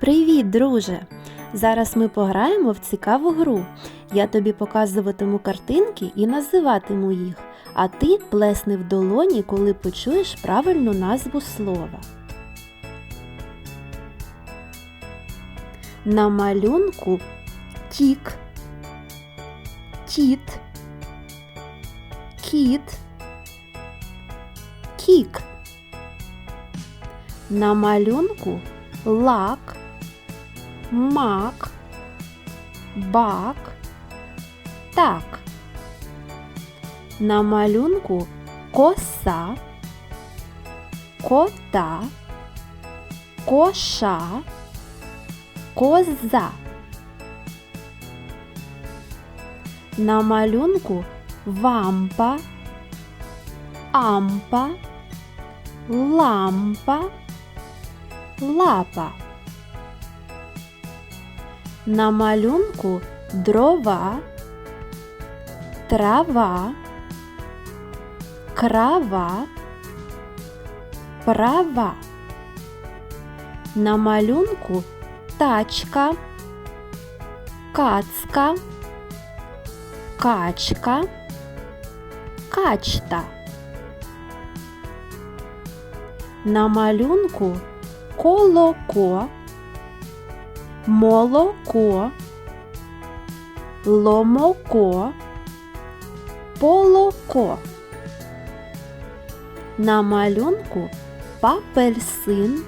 Привіт, друже! Зараз ми пограємо в цікаву гру. Я тобі показуватиму картинки і називатиму їх, а ти плесни в долоні, коли почуєш правильну назву слова. На малюнку тік, тіт, кіт, кік. На малюнку лак, мак, бак, так. На малюнку коса, кота, коша, коза. На малюнку вампа, ампа, лампа, лапа. На малюнку дрова, трава, крава, права. На малюнку тачка, кацка, качка, качта. На малюнку колоко, молоко, ломоко, полоко. На малюнку папельсин,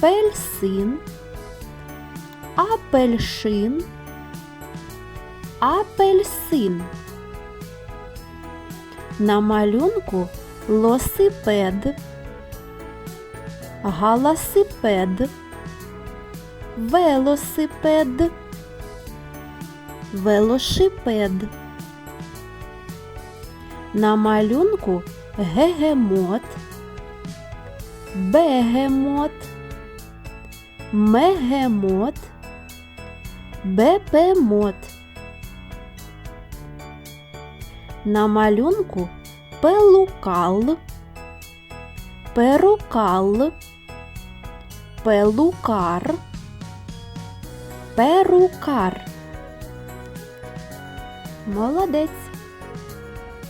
пельсин, апельшин, апельсин. На малюнку лосипед, галасипед, велосипед, велошипед. На малюнку гегемот, бегемот, мегемот, бепемот. На малюнку пелукал, перукал, пелукар, перукар. Молодець.